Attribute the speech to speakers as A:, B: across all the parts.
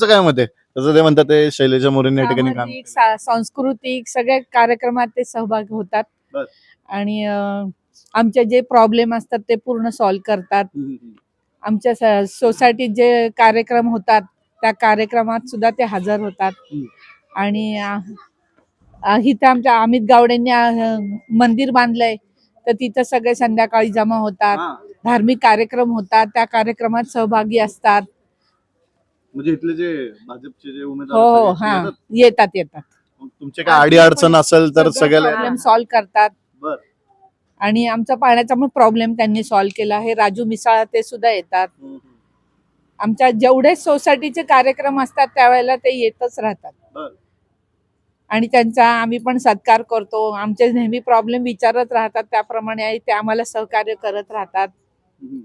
A: त्यांचं काय मत आहे तसं ते म्हणतात ते शैलेजा मोरेंनी या ठिकाणी काम
B: सामाजिक सा- सांस्कृतिक सगळ्या कार्यक्रमात ते सहभागी होतात. आणि अं, आमचे जे प्रॉब्लेम असतात ते पूर्ण सॉल्व्ह करतात. आमच्या सोसायटीत जे कार्यक्रम होतात त्या कार्यक्रमात सुद्धा ते हजर होतात
A: हम्म.
B: आणि इथं आमच्या अमित गावडेंनी मंदिर बांधलंय तर तिथं सगळे संध्याकाळी जमा होतात
A: हा.
B: धार्मिक कार्यक्रम होतात त्या कार्यक्रमात सहभागी असतात
A: म्हणजे इथले जे भाजपचे जे उमेदवार
B: हो
A: आहेत, ते
B: हा
A: येतात.
B: येतात येतात
A: मग तुमचे काय अडी अडचण असेल तर सगळ्याला
B: प्रॉब्लेम सॉल्व्ह करतात
A: बर.
B: आणि आमचा पाण्याचा पण प्रॉब्लेम त्यांनी सॉल्व्ह केला हे राजू मिसाळ ते सुद्धा येतात
A: हम्म, हम्म.
B: आमच्या जेवढे सोसायटीचे कार्यक्रम असतात त्यावेळेला ते येतच राहतात
A: बर.
B: आणि त्यांचा आम्ही पण सत्कार करतो आमचे नेहमी प्रॉब्लेम विचारत राहतात त्याप्रमाणे ते आम्हाला सहकार्य करत राहतात
A: हम्म.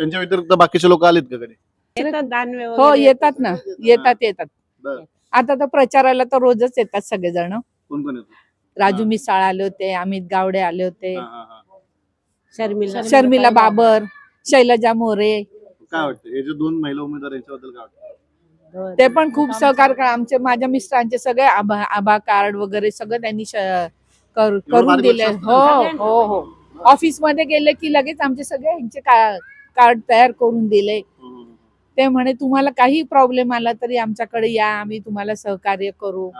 A: त्यांच्या व्यतिरिक्त बाकीचे लोक आलेत का कधी
C: येतात
B: हो येतात ना. येतात येतात.
A: बर.
B: आता तर प्रचाराला तर रोजच येतात सगळेजण.
A: कोण कोण येतो?
B: राजू
A: हा.
B: मिसाळ आले होते अमित गावडे आले होते.
A: हा, हा, हा.
C: शर्मिला.
B: शर्मिला बाबर. शैलजा मोरे.
A: काय वाटतं? हे जे दोन महिला उमेदवार यांच्याबद्दल काय वाटतं?
B: ते पण खूप सहकार करा. आमचे माझ्या मिस्टरांचे सगळे आभा आभा कार्ड वगैरे सगळं त्यांनी श- कर- करून दिले हो. हो हो. ऑफिसमध्ये गेले की लगेच आमचे सगळे यांचे कार्ड तयार करून दिले. ते म्हणे तुम्हाला काही प्रॉब्लेम आला तरी आमच्याकडे या आम्ही तुम्हाला सहकार्य करू.